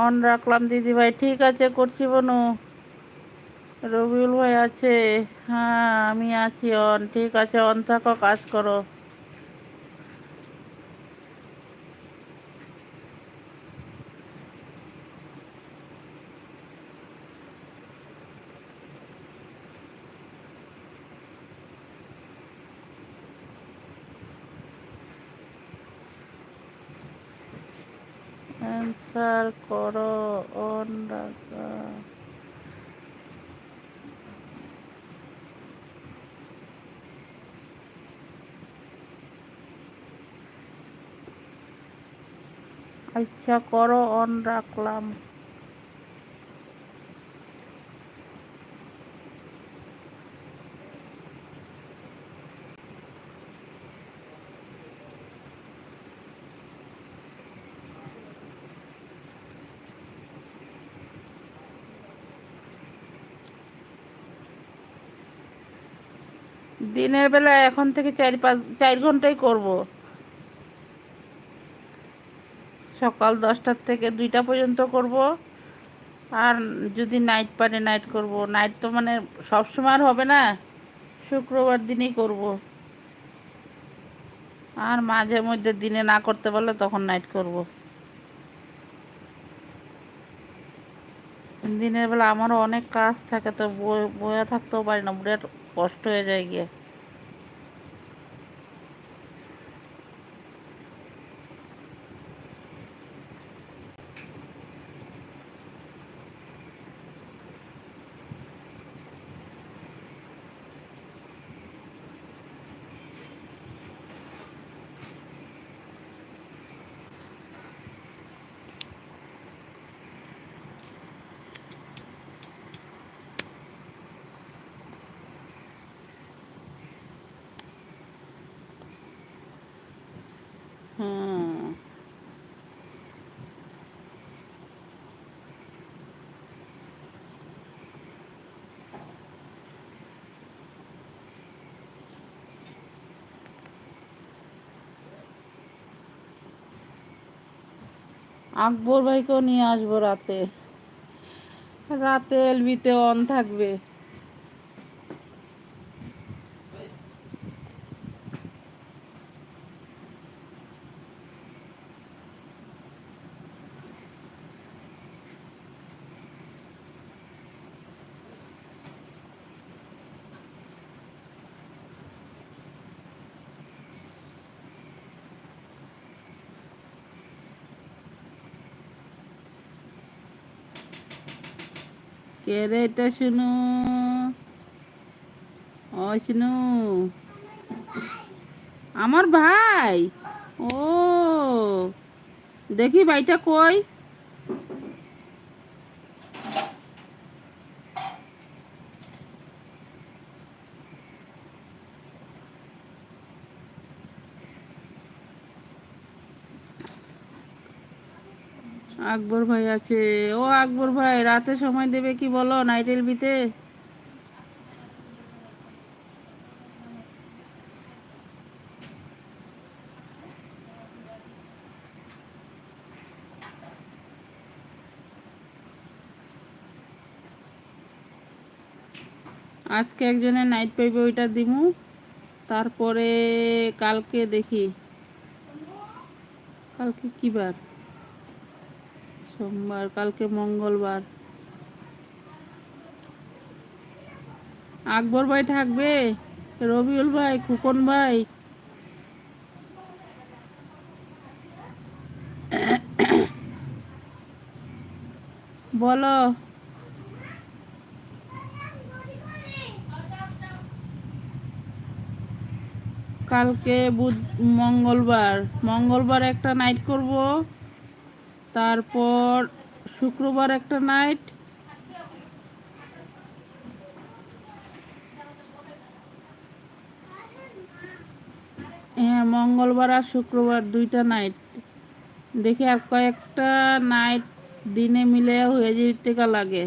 On রাখলাম, দিদি ভাই। ঠিক আছে, করছি বনু। রবিউল ভাই আছে। হ্যাঁ আমি আছি অন ঠিক আছে অন থাকো, কাজ করো। অ্যান্সার করো অন রাখা আচ্ছা করো অন রাখলাম দিনের বেলা এখন থেকে চার পাঁচ, চার ঘন্টাই করব। সকাল দশটার থেকে দুইটা পর্যন্ত করব। আর যদি নাইট পারে নাইট করব। নাইট তো মানে সবসময় আর হবে না। শুক্রবার দিনই করব। আর মাঝে মধ্যে দিনে না করতে পারলে তখন নাইট করব। দিনের বেলা আমারও অনেক কাজ থাকে তো বয়ে থাকতেও পারি না। কষ্ট হয়ে যায় গিয়ে। আকবর ভাইকেও নিয়ে আসব রাতে। রাতে এলবিতে অন থাকবে। কে শুনু। ও শুনু। আমার ভাই? ও। দেখি ভাইটা কই? আকবর ভাই আছে। ও আকবর ভাই, রাতে সময় দেবে কি বলো নাইট এলবিতে আজকে একজনের নাইট পাইবে, ওইটা দিমু। তারপরে কালকে দেখি। কালকে কি বার সোমবার, কালকে মঙ্গলবার। আকবর ভাই থাকবে, রবিউল ভাই, খুকন ভাই। বলো। কালকে বুধ, মঙ্গলবার। মঙ্গলবার একটা নাইট করব। তারপর শুক্রবার একটা নাইট হ্যাঁ মঙ্গলবার আর শুক্রবার দুইটা নাইট দেখি আর কয়েকটা নাইট দিনে মিলে হয়ে যেতে লাগে।